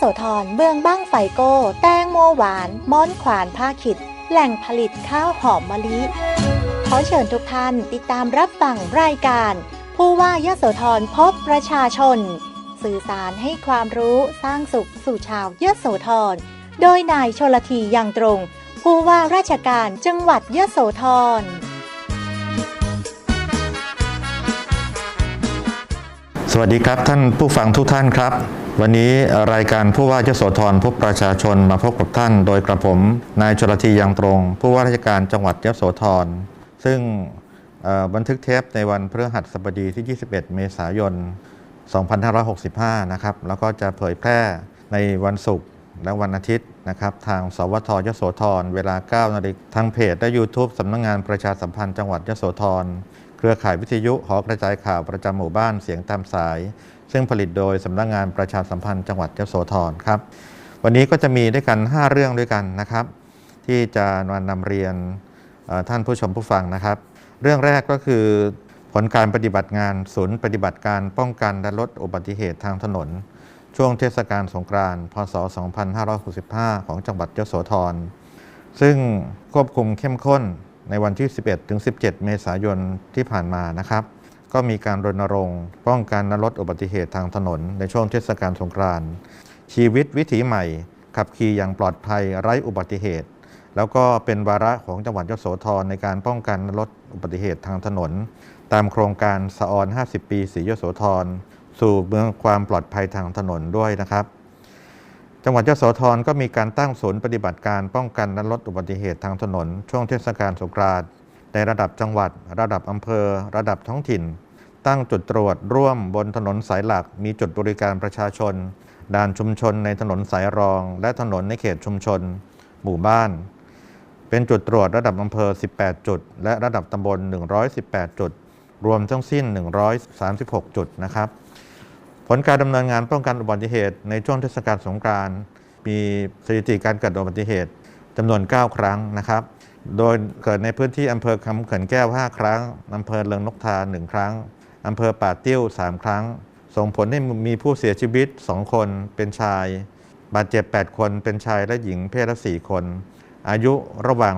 โสธรเมืองบ้างไฟโก้ แตงโมหวาน ม้อนขวานผ้าขิด แหล่งผลิตข้าวหอมมะลิ ขอเชิญทุกท่านติดตามรับฟังรายการ ผู้ว่ายโสธรพบประชาชน สื่อสารให้ความรู้สร้างสุขสู่ชาวยโสธรโดยนายชลทียังตรง ผู้ว่าราชการจังหวัดยโสธรสวัสดีครับท่านผู้ฟังทุกท่านครับ วันนี้รายการผู้ว่ายโสธรพบประชาชนมาพบกับท่าน โดยกระผมนายชลทียังตรง ผู้ว่าราชการจังหวัดยโสธรซึ่งบันทึกเทปในวันพฤหัสบดีที่ 21 เมษายน 2565 นะครับ แล้วก็จะเผยแพร่ในวันศุกร์และวันอาทิตย์นะครับ ทางสวทยโสธรเวลา 9 นาฬิกาทางเพจและ YouTube สำนักงงานประชาสัมพันธ์จังหวัดยโสธร เครือข่ายวิทยุหอกระจายข่าวประจำหมู่บ้านเสียงตามสาย ซึ่งผลิตโดยสำนักงงานประชาสัมพันธ์จังหวัดยโสธรครับ วันนี้ก็จะมีด้วยกัน 5 เรื่องด้วยกันนะครับ ที่จะมานำเรียนท่านผู้ชมผู้ฟังนะครับ เรื่องแรกก็คือผลการปฏิบัติงานศูนย์ปฏิบัติการป้องกันและลดอุบัติเหตุทางถนน ช่วงเทศกาลสงกรานต์พศ 2565 ของจังหวัดยโสธรซึ่งควบคุมเข้มข้น ในวันที่ 11 ถึง 17 เมษายนที่ผ่านมานะครับ ก็มีการรณรงค์ป้องกันและลดอุบัติเหตุทางถนน ในช่วงเทศกาลสงกรานต์ชีวิตวิถีใหม่ ขับขี่อย่างปลอดภัยไร้อุบัติเหตุ แล้วก็เป็นวาระของจังหวัดยโสธรในการป้องกันละลดอุบัติเหตุทางถนน ตามโครงการสะออน 50 ปีสียโสธรสู่เมืองความปลอดภัยทางถนนด้วยนะครับ จังหวัดยโสธรก็มีการตั้งศูนย์ปฏิบัติการป้องกันและลดอุบัติเหตุทางถนน ช่วงเทศกาลสงกรานต์ในระดับจังหวัด ระดับอำเภอ ระดับท้องถิ่น ตั้งจุดตรวจร่วมบนถนนสายหลัก มีจุดบริการประชาชน ด่านชุมชนในถนนสายรอง และถนนในเขตชุมชน หมู่บ้าน เป็นจุดตรวจระดับอำเภอ 18 จุด และระดับตำบล 118 จุด รวมทั้งสิ้น 136 จุดนะครับ ผลการดำเนินงานป้องกันอุบัติเหตุในช่วงเทศกาลสงกรานต์มีสถิติการเกิดอุบัติเหตุจำนวน 9 ครั้งนะครับ โดยเกิดในพื้นที่อำเภอคำเขื่อนแก้ว 5 ครั้งอำเภอเลิงนกทา 1 ครั้งอำเภอป่าติ้ว 3 ครั้ง ส่งผลให้มีผู้เสียชีวิต 2 คนเป็นชาย บาดเจ็บ 8 คนเป็นชายและหญิงเพศละ 4 คน อายุระหว่าง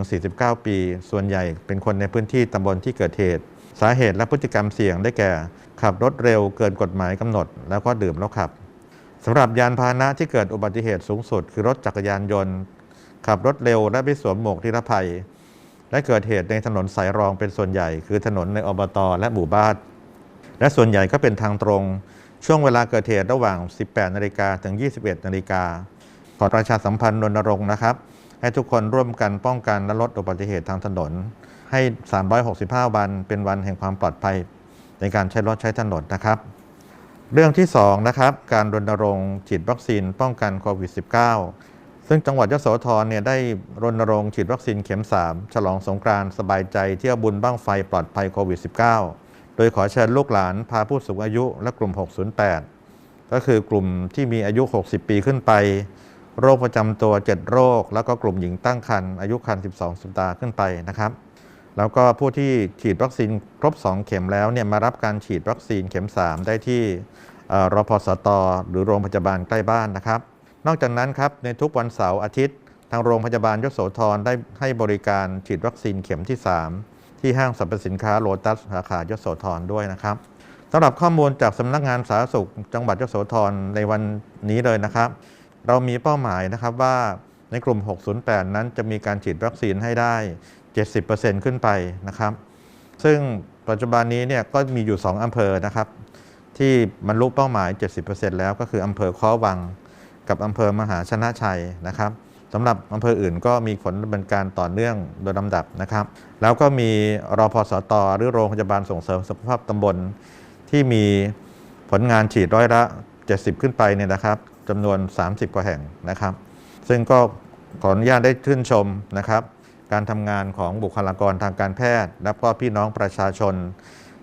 30-49 ปี ส่วนใหญ่เป็นคนในพื้นที่ตำบลที่เกิดเหตุ สาเหตุและพฤติกรรมเสี่ยงได้แก่ ขับรถเร็วเกินกฎหมายกำหนด แล้วก็ดื่มแล้วขับสำหรับยานพาหนะที่เกิดอุบัติเหตุสูงสุด คือรถจักรยานยนต์ ขับรถเร็วและไม่สวมหมวกนิรภัย และเกิดเหตุในถนนสายรองเป็นส่วนใหญ่ คือถนนในอบตและหมู่บ้านและส่วนใหญ่ก็เป็นทางตรง ช่วงเวลาเกิดเหตุระหว่าง 18 นาฬิกาถึง 21 นาฬิกาขอประชาสัมพันธ์รณรงค์นะครับ ให้ทุกคนร่วมกันป้องกันและลดอุบัติเหตุทางถนน ให้ 365 วันเป็นวันแห่งความปลอดภัย ในการใช้รถใช้ถนนนะครับ เรื่องที่2นะครับการรณรงค์ฉีดวัคซีนป้องกันโควิด -19 ซึ่งจังหวัดยโสธรเนี่ยได้รณรงค์ฉีดวัคซีนเข็ม 3 ฉลองสงกรานต์สบายใจเที่ยวบุญบ้างไฟปลอดภัยโควิด -19 โดยขอเชิญลูกหลานพาผู้สูงอายุและกลุ่ม 608 ก็คือกลุ่มที่มีอายุ 60 ปีขึ้นไป โรคประจำตัว 7 โรค แล้วก็กลุ่มหญิงตั้งครรภ์อายุครรภ์12 สัปดาห์ขึ้นไปนะครับ แล้วก็ผู้ที่ฉีดวัคซีนครบ 2 เข็มแล้วเนี่ยมารับการฉีดวัคซีนเข็ม 3 ได้ที่เอ่อรพสต หรือโรงพยาบาลใกล้บ้านนะครับ นอกจากนั้นครับในทุกวันเสาร์อาทิตย์ ทางโรงพยาบาลยโสธรได้ให้บริการฉีดวัคซีนเข็มที่ 3 ที่ห้างสรรพสินค้าโลตัสสาขายโสธรด้วยนะครับสำหรับข้อมูลจากสำนักงานสาธารณสุข จังหวัดยโสธรในวันนี้เลยนะครับ เรามีเป้าหมายนะครับว่าในกลุ่ม 608 นั้นจะมีการฉีดวัคซีนให้ได้ 70%ขึ้นไปนะครับ ซึ่งปัจจุบันนี้เนี่ยก็มีอยู่ 2 อำเภอนะครับ ที่บรรลุเป้าหมาย 70%แล้วก็คืออำเภอค้อวัง กับอำเภอมหาชนะชัยนะครับสำหรับอำเภออื่นก็มีผลดำเนินการต่อเนื่องโดยลำดับนะครับ แล้วก็มีรอพสตหรือโรงพยาบาลส่งเสริมสุขภาพตำบล ที่มีผลงานฉีดร้อยละ 70 ขึ้นไปเนี่ยนะครับจำนวน 30 กว่าแห่งนะครับ ซึ่งก็ขออนุญาตได้ชื่นชมนะครับ การทำงานของบุคลากรทางการแพทย์ และก็พี่น้องประชาชน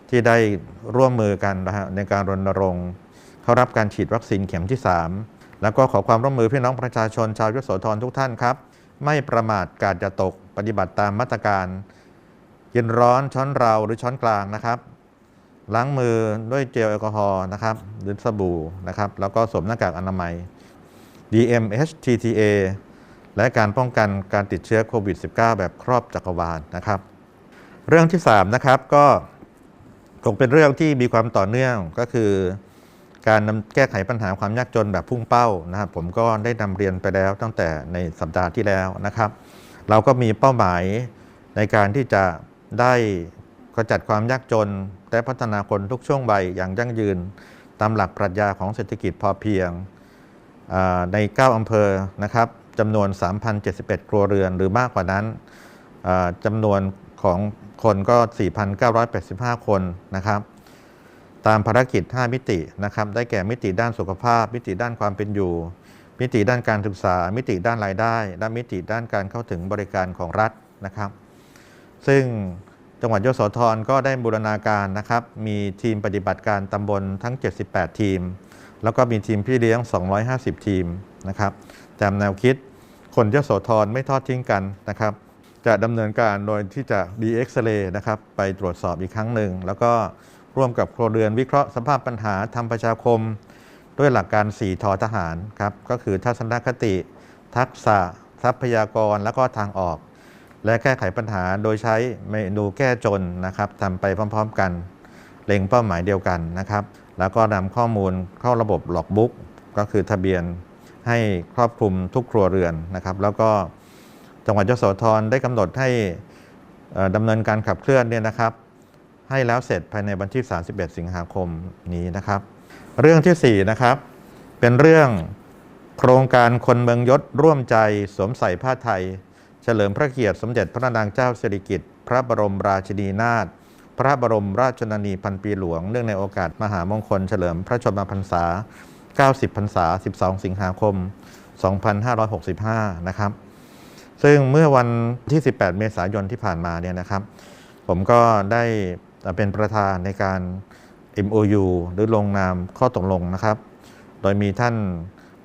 ที่ได้ร่วมมือกันนะฮะในการรณรงค์เข้ารับการฉีดวัคซีนเข็มที่ 3 แล้วก็ขอความร่วมมือพี่น้องประชาชนชาวยโสธรทุกท่านครับ ไม่ประมาทกาดจะตกปฏิบัติตามมาตรการเย็นร้อนช้อนเราหรือช้อนกลางนะครับ ล้างมือด้วยเจลแอลกอฮอล์นะครับหรือสบู่นะครับแล้วก็สวมหน้ากากอนามัย DMHTTA และการป้องกันการติดเชื้อโควิด -19 แบบครอบจักรวาลนะครับ เรื่องที่3นะครับก็คงเป็นเรื่องที่มีความต่อเนื่องก็คือ การนำแก้ไขปัญหาความยากจนแบบพุ่งเป้านะครับ ผมก็ได้นำเรียนไปแล้วตั้งแต่ในสัปดาห์ที่แล้วนะครับ เราก็มีเป้าหมายในการที่จะได้กระจัดความยากจน และพัฒนาคนทุกช่วงวัยอย่างยั่งยืน ตามหลักปรัชญาของเศรษฐกิจพอเพียงใน 9 อำเภอนะครับ จำนวน 3,071 ครัวเรือนหรือมากกว่านั้นจำนวนของคนก็ 4,985 คนนะครับ ตามภารกิจ 5 มิตินะครับ ได้แก่มิติด้านสุขภาพ มิติด้านความเป็นอยู่ มิติด้านการศึกษา มิติด้านรายได้ และมิติด้านการเข้าถึงบริการของรัฐนะครับ ซึ่งจังหวัดยโสธรก็ได้บูรณาการนะครับ มีทีมปฏิบัติการตำบลทั้ง 78 ทีม แล้วก็มีทีมพี่เลี้ยง 250 ทีมนะครับ ตามแนวคิด คนยโสธรไม่ทอดทิ้งกันนะครับ จะดำเนินการโดยที่จะดีเอ็กซเรย์นะครับไปตรวจสอบอีกครั้งหนึ่ง แล้วก็ร่วมกับครัวเรือนวิเคราะห์สภาพปัญหาทำประชาคม ด้วยหลักการ 4 ทอทหารครับก็คือทัศนคติ ทักษะ ทรัพยากรแล้วก็ทางออก และแก้ไขปัญหาโดยใช้เมนูแก้จนนะครับทำไปพร้อม ๆ กันเล็งเป้าหมายเดียวกันนะครับ แล้วก็นำข้อมูลเข้าระบบหลอกบุ๊กก็คือทะเบียน ให้ครอบคลุมทุกครัวเรือนนะครับ แล้วก็จังหวัดยโสธรได้กำหนดให้เอ่อดำเนินการขับเคลื่อนเนี่ยนะครับ ให้แล้วเสร็จภายในวันที่ 31 สิงหาคมนี้นะครับ เรื่องที่4นะครับเป็นเรื่องโครงการคนเมืองยศร่วมใจสวมใส่ผ้าไทย เฉลิมพระเกียรติสมเด็จพระนางเจ้าสิริกิติ์พระบรมราชินีนาถพระบรมราชชนนีพันปีหลวง เนื่องในโอกาสมหามงคลเฉลิมพระชนมพรรษา 90พรรษา 12 สิงหาคม 2565 นะครับ ซึ่งเมื่อวันที่ 18 เมษายนที่ผ่านมาเนี่ยนะครับ ผมก็ได้เป็นประธานในการ MOU หรือลงนามข้อตกลงนะครับ โดยมีท่าน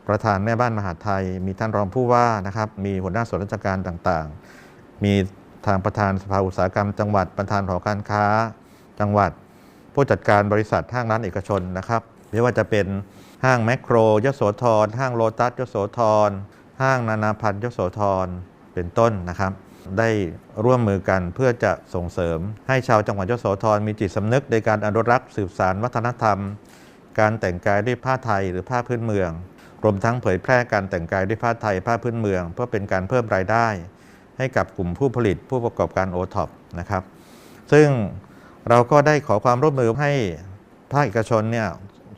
ประธานแม่บ้านมหาไทย มีท่านรองผู้ว่านะครับ มีหัวหน้าส่วนราชการต่างๆ มีทางประธานสภาอุตสาหกรรม จังหวัด ประธานหอการค้า จังหวัด ผู้จัดการบริษัทห้างร้านเอกชนนะครับ ไม่ว่าจะเป็น ห้างแมคโครยโสธรห้างโลตัสยโสธรห้างนานาพันธ์ยโสธรเป็นต้นนะครับได้ร่วมมือกันเพื่อจะส่งเสริม ให้ชาวจังหวัดยโสธรมีจิตสำนึกในการอนุรักษ์สืบสานวัฒนธรรม การแต่งกายด้วยผ้าไทยหรือผ้าพื้นเมือง รวมทั้งเผยแพร่การแต่งกายด้วยผ้าไทยผ้าพื้นเมือง เพื่อเป็นการเพิ่มรายได้ ให้กับกลุ่มผู้ผลิตผู้ประกอบการโอท็อปนะครับ ซึ่งเราก็ได้ขอความร่วมมือให้ภาคเอกชนเนี่ย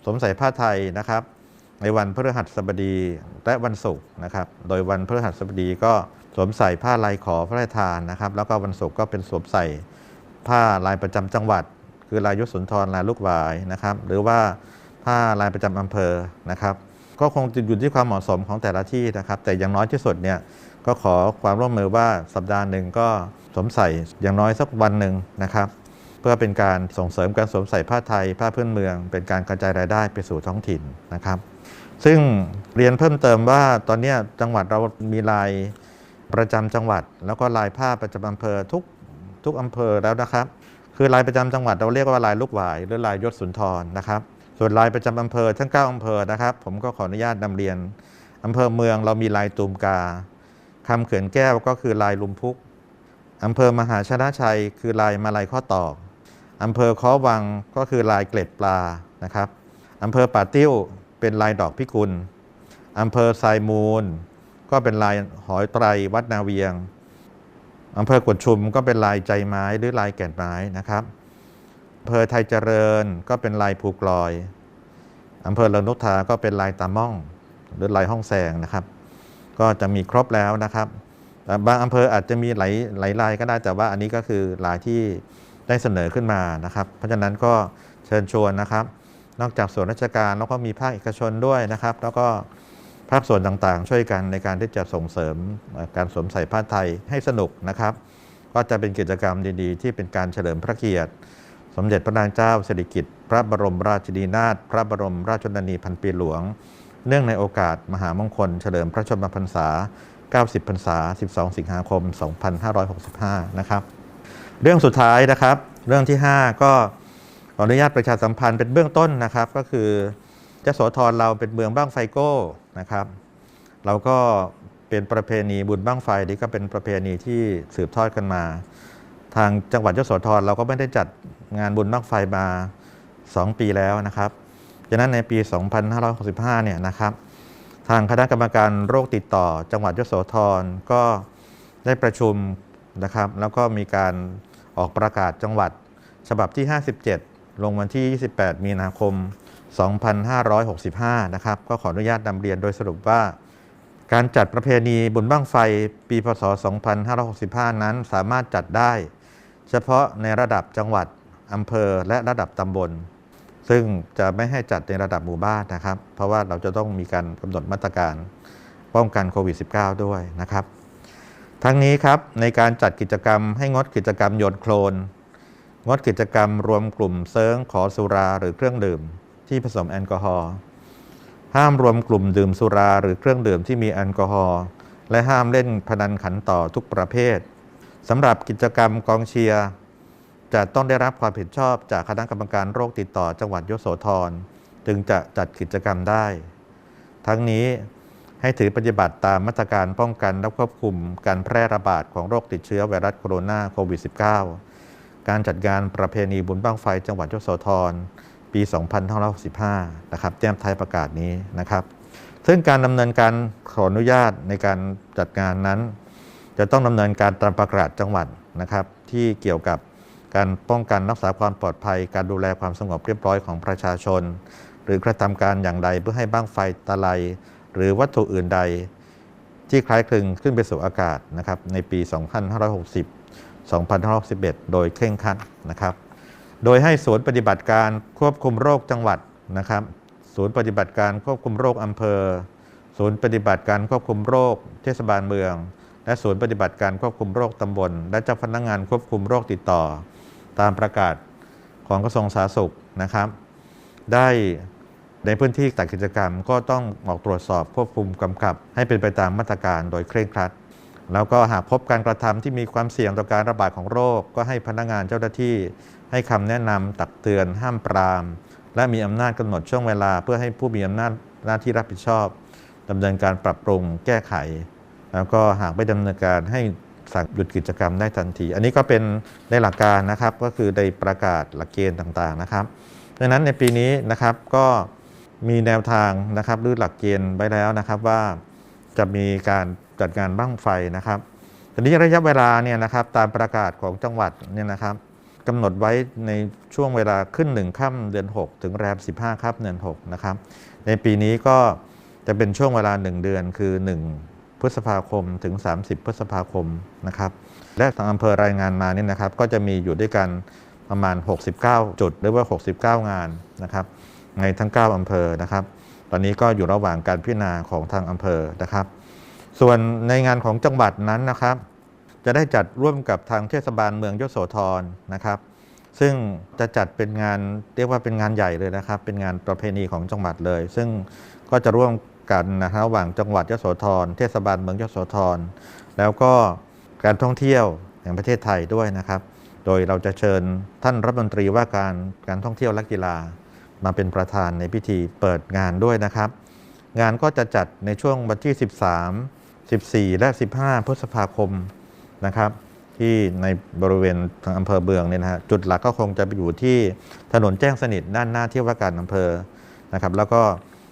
สวมใส่ผ้าไทยนะครับ ในวันพฤหัสบดีและวันศุกร์นะครับ โดยวันพฤหัสบดีก็สวมใส่ผ้าลายขอพระราชทานนะครับ แล้วก็วันศุกร์ก็เป็นสวมใส่ผ้าลายประจำจังหวัด คือลายยศสุนทรลายลูกหวายนะครับ หรือว่าผ้าลายประจำอำเภอนะครับ ก็คงจะอยู่ที่ความเหมาะสมของแต่ละที่นะครับ แต่อย่างน้อยที่สุดเนี่ยก็ขอความร่วมมือว่าสัปดาห์หนึ่งก็สวมใส่อย่างน้อยสักวันหนึ่งนะครับ เพื่อเป็นการส่งเสริมการสวมใส่ผ้าไทย ผ้าพื้นเมือง เป็นการกระจายรายได้ไปสู่ท้องถิ่นนะครับ ซึ่งเรียนเพิ่มเติมว่าตอนนี้จังหวัดเรามีลายประจำจังหวัด แล้วก็ลายผ้าประจำอำเภอทุกทุกอำเภอแล้วนะครับ คือลายประจำจังหวัดเราเรียกว่าลายลูกหวายหรือลายยศสุนทรนะครับ ส่วนลายประจำอำเภอทั้ง 9อำเภอนะครับ ผมก็ขออนุญาตนำเรียนอำเภอเมืองเรามีลายตูมกาคำเขื่อนแก้วก็คือลายลุมพุกอำเภอมหาชนะชัย คือลายมาลายข้อตอก อำเภอคอวังก็คือลายเกล็ดปลานะครับอำเภอป่าติ้วเป็นลายดอกพิกุลอำเภอทรายมูล ก็เป็นลายหอยไตรวัดนาเวียงอำเภอกุดชุมก็เป็นลายใจไม้หรือลายแก่นไม้นะครับอำเภอไทยเจริญก็เป็นลายภูกลอยอำเภอลนุทาก็เป็นลายตาม่อง หรือลายห้องแสงนะครับ ก็จะมีครบแล้วนะครับ บางอำเภออาจจะมีหลายหลายลายก็ได้แต่ว่าอันนี้ก็คือลายที่ ได้เสนอขึ้นมานะครับ เพราะฉะนั้นก็เชิญชวนนะครับ นอกจากส่วนราชการแล้วก็มีภาคเอกชนด้วยนะครับ แล้วก็ภาคส่วนต่างๆ ช่วยกันในการที่จะส่งเสริมการสวมใส่ผ้าไทยให้สนุกนะครับ ก็จะเป็นกิจกรรมดีๆ ที่เป็นการเฉลิมพระเกียรติ สมเด็จพระนางเจ้าสิริกิติ์พระบรมราชินีนาถพระบรมราชชนนีพันปีหลวง เนื่องในโอกาสมหามงคล เฉลิมพระชนมพรรษา 90 พรรษา 12 สิงหาคม 2565 นะครับ เรื่องสุดท้ายนะครับ เรื่องที่ 5 ก็ขออนุญาตประชาสัมพันธ์เป็นเบื้องต้นนะครับ ก็คือยโสธรเราเป็นเมืองบ้างไฟโก้นะครับ เราก็เป็นประเพณีบุญบ้างไฟนี่ก็เป็นประเพณีที่สืบทอดกันมา ทางจังหวัดยโสธรเราก็ไม่ได้จัดงานบุญบ้างไฟมา 2 ปีแล้วนะครับดังนั้นในปี 2565เนี่ยนะครับทางคณะกรรมการโรคติดต่อ จังหวัดยโสธรก็ได้ประชุมนะครับ แล้วก็มีการ ออกประกาศจังหวัด ฉบับที่ 57 ลงวันที่ 28 มีนาคม 2565 นะครับ ก็ขออนุญาตนำเรียนโดยสรุปว่า การจัดประเพณีบุญบั้งไฟปีพศ 2565 นั้นสามารถจัดได้ เฉพาะในระดับจังหวัดอำเภอและระดับตำบล ซึ่งจะไม่ให้จัดในระดับหมู่บ้านนะครับ เพราะว่าเราจะต้องมีการกำหนดมาตรการป้องกันโควิด -19 ด้วยนะครับ ทั้งนี้ครับในการจัดกิจกรรมให้งดกิจกรรมโยนโคลน งดกิจกรรมรวมกลุ่มเซิร์งขอสุราหรือเครื่องดื่ม ที่ผสมแอลกอฮอล์ห้ามรวมกลุ่มดื่มสุราหรือเครื่องดื่มที่มีแอลกอฮอล์และห้ามเล่นพนันขันต่อทุกประเภทสำหรับกิจกรรมกองเชียร์จะต้องได้รับความผิดชอบจากคณะกรรมการโรคติดต่อจังหวัดยโสธรจึงจะจัดกิจกรรมได้ ทั้งนี้ ให้ถือปฏิบัติตามมาตรการป้องกันและควบคุมการแพร่ระบาดของโรคติดเชื้อไวรัสโคโรนาโควิด -19 การจัดงานประเพณีบุญบั้งไฟจังหวัดยโสธรปี 2565 นะครับแจ้งท้ายประกาศนี้นะครับ ซึ่งการดำเนินการขออนุญาตในการจัดงานนั้น จะต้องดำเนินการตามประกาศจังหวัดนะครับ ที่เกี่ยวกับการป้องกันรักษาความปลอดภัย การดูแลความสงบเรียบร้อยของประชาชน หรือกระทำการอย่างใดเพื่อให้บ้างไฟตะไล หรือวัตถุอื่นใดที่คล้ายคลึงขึ้นไปสู่อากาศนะครับในปี 2560 2561 โดยเคร่งครัดนะครับ โดยให้ศูนย์ปฏิบัติการควบคุมโรคจังหวัดนะครับ ศูนย์ปฏิบัติการควบคุมโรคอำเภอ ศูนย์ปฏิบัติการควบคุมโรค เทศบาลเมือง และศูนย์ปฏิบัติการควบคุมโรคตำบล และเจ้าพนักงานควบคุมโรคติดต่อ ตามประกาศของกระทรวงสาธารณสุขนะครับ ได้ ในพื้นที่จัดกิจกรรมก็ต้องออกตรวจสอบควบคุมกำกับ ให้เป็นไปตามมาตรการโดยเคร่งครัด แล้วก็หากพบการกระทำที่มีความเสี่ยงต่อการระบาดของโรค ก็ให้พนักงานเจ้าหน้าที่ ให้คำแนะนำตักเตือน ห้ามปราม และมีอำนาจกำหนดช่วงเวลา เพื่อให้ผู้มีอำนาจหน้าที่รับผิดชอบดำเนินการปรับปรุงแก้ไข แล้วก็หากไม่ดำเนินการให้สั่งหยุดกิจกรรมได้ทันที อันนี้ก็เป็นในหลักการนะครับก็คือได้ประกาศหลักเกณฑ์ต่างๆนะครับดังนั้นในปีนี้นะครับก็ มีแนวทางนะครับหรือหลักเกณฑ์ไว้แล้วนะครับว่าจะมีการจัดงานบ้างไฟนะครับทีนี้ระยะเวลาเนี่ยนะครับตามประกาศของจังหวัดเนี่ยนะครับกำหนดไว้ในช่วงเวลาขึ้นหนึ่งค่ำเดือน 6 ถึงแรม 15ค่ำเดือน6นะครับในปีนี้ก็จะเป็นช่วงเวลา 1 เดือนคือ 1 พฤษภาคมถึง 30 พฤษภาคมนะครับและทางอำเภอรายงานมาเนี่ยนะครับก็จะมีอยู่ด้วยกันประมาณ 69 จุดหรือว่า 69 งานนะครับ ในทั้ง 9 อำเภอนะครับ ตอนนี้ก็อยู่ระหว่างการพิจารณาของทางอำเภอนะครับ ส่วนในงานของจังหวัดนั้นนะครับ จะได้จัดร่วมกับทางเทศบาลเมืองยโสธรนะครับ ซึ่งจะจัดเป็นงานเรียกว่าเป็นงานใหญ่เลยนะครับ เป็นงานประเพณีของจังหวัดเลย ซึ่งก็จะร่วมกันนะครับระหว่างจังหวัดยโสธร เทศบาลเมืองยโสธร แล้วก็การท่องเที่ยวแห่งประเทศไทยด้วยนะครับ โดยเราจะเชิญท่านรัฐมนตรีว่าการการท่องเที่ยวและกีฬา มาเป็นประธานในพิธีเปิดงานด้วยนะครับ งานก็จะจัดในช่วงวันที่ 13 14 และ 15 พฤษภาคมนะครับ ที่ในบริเวณทางอำเภอเบืองเนี่ยนะฮะจุดหลักก็คงจะไปอยู่ที่ถนนแจ้งสนิทด้านหน้าที่ว่าการอำเภอนะครับ แล้วก็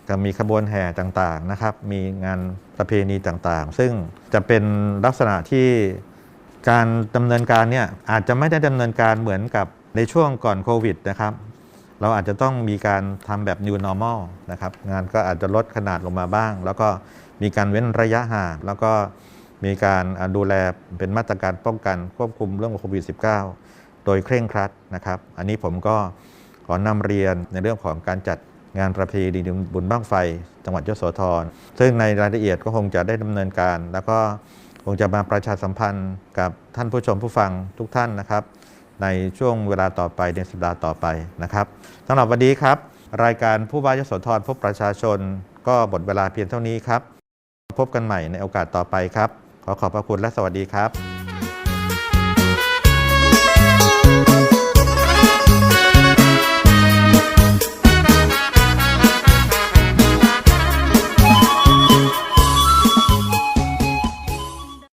จะมีขบวนแห่ต่างๆนะครับ มีงานประเพณีต่างๆ ซึ่งจะเป็นลักษณะที่การดำเนินการเนี่ยอาจจะไม่ได้ดำเนินการเหมือนกับในช่วงก่อนโควิดนะครับ เราอาจจะต้องมีการทำแบบ new normal นะครับงานก็อาจจะลดขนาดลงมาบ้าง แล้วก็มีการเว้นระยะห่างแล้วก็มีการดูแลเป็นมาตรการป้องกันควบคุมเรื่องโควิด -19 โดยเคร่งครัดนะครับ อันนี้ผมก็ขอนำเรียนในเรื่องของการจัดงานประเพณีบุญบ้างไฟ จังหวัดยโสธร ซึ่งในรายละเอียดก็คงจะได้ดำเนินการ แล้วก็คงจะมาประชาสัมพันธ์กับท่านผู้ชมผู้ฟังทุกท่านนะครับ ในช่วงเวลาต่อไปในสัปดาห์ต่อไปนะครับสำหรับวันนี้ครับ รายการผู้ว่ายโสธรพบประชาชน ก็หมดเวลาเพียงเท่านี้ครับ พบกันใหม่ในโอกาสต่อไปครับ ขอขอบพระคุณและสวัสดีครับ